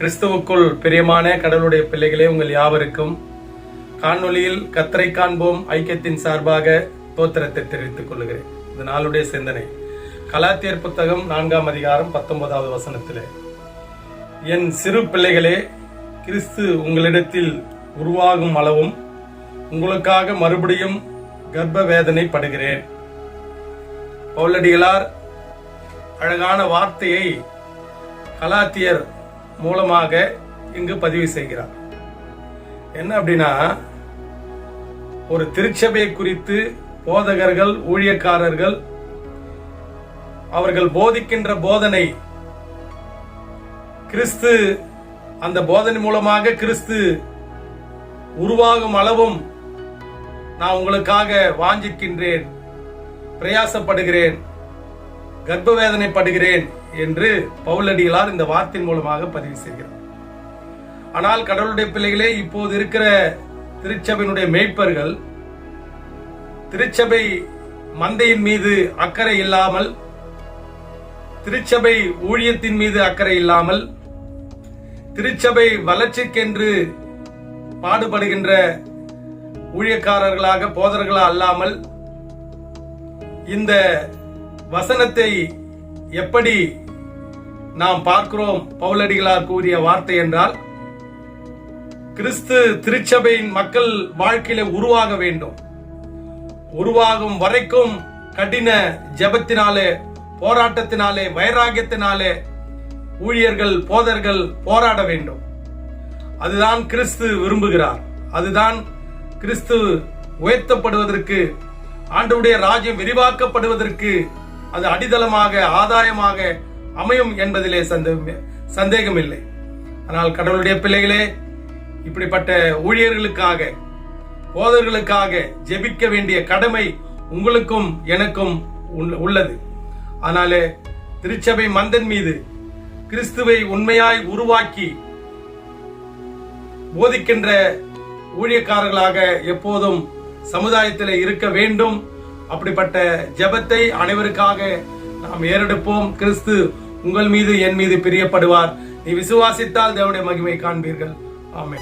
கிறிஸ்துவுக்குள் பிரியமான கடவுளுடைய பிள்ளைகளே உங்கள் யாவருக்கும் காணொலியில் கத்தரை காண்போம் ஐக்கியத்தின் சார்பாக தோத்திரத்தை தெரிவித்துக் கொள்கிறேன். இது நாளுடைய சிந்தனை. கலாத்தியர் புத்தகம் நான்காம் அதிகாரம் பத்தொன்பதாவது வசனத்திலே என் சிறு பிள்ளைகளே கிறிஸ்து உங்களிடத்தில் உருவாகும் அளவும் உங்களுக்காக மறுபடியும் கர்ப்ப வேதனை படுகிறேன் பவுலடிகளார் அழகான வார்த்தையை கலாத்தியர் மூலமாக இங்கு பதிவு செய்கிறார். என்ன அப்படின்னா ஒரு திருச்சபை குறித்து போதகர்கள் ஊழியக்காரர்கள் அவர்கள் போதிக்கின்ற போதனை கிறிஸ்து அந்த போதனை மூலமாக கிறிஸ்து உருவாகும் அளவும் நான் உங்களுக்காக வாஞ்சிக்கின்றேன் பிரயாசப்படுகிறேன். கர்ப்ப வேதனைப்படுகிறேன் என்று பவுலடிகளார் இந்த வார்த்தையின் மூலமாக பதிவு செய்கிறார். ஆனால் கடவுளுடைய பிள்ளைகளே இப்போது இருக்கிற திருச்சபையினுடைய மேய்ப்பர்கள் திருச்சபை மந்தையின் மீது அக்கறை இல்லாமல் திருச்சபை ஊழியத்தின் மீது அக்கறை இல்லாமல் திருச்சபை வளர்ச்சிக்கென்று பாடுபடுகின்ற ஊழியக்காரர்களாக போதர்களா அல்லாமல் இந்த வசனத்தை எப்படி நாம் பார்க்கிறோம்? பவுலடிகளார் கூறிய வார்த்தை என்றால் கிறிஸ்து திருச்சபையின் மக்கள் வாழ்க்கையில உருவாக வேண்டும். உருவாகும் வரைக்கும் கடின ஜெபத்தினாலே போராட்டத்தினாலே வைராகியத்தினாலே ஊழியர்கள் போதர்கள் போராட வேண்டும். அதுதான் கிறிஸ்து விரும்புகிறார். அதுதான் கிறிஸ்து உயர்த்தப்படுவதற்கு ஆண்டவுடைய ராஜ்யம் விரிவாக்கப்படுவதற்கு அது அடித்தளமாக ஆதாயமாக அமையும் என்பதிலே சந்தேகம் இல்லை ஆனால் கடவுளுடைய பிள்ளைகளே இப்படிப்பட்ட ஊழியர்களுக்காக போதர்களுக்காக ஜெபிக்க வேண்டிய கடமை உங்களுக்கும் எனக்கும் உள்ளது. ஆனாலே திருச்சபை மந்தன் மீது கிறிஸ்துவை உண்மையாய் உருவாக்கி போதிக்கின்ற ஊழியக்காரர்களாக எப்போதும் சமுதாயத்தில் இருக்க வேண்டும். அப்படிப்பட்ட ஜெபத்தை அனைவருக்காக நாம் ஏறெடுப்போம். கிறிஸ்து உங்கள் மீது என் மீது பிரியப்படுவார். நீ விசுவாசித்தால் தேவனுடைய மகிமை காண்பீர்கள். ஆமே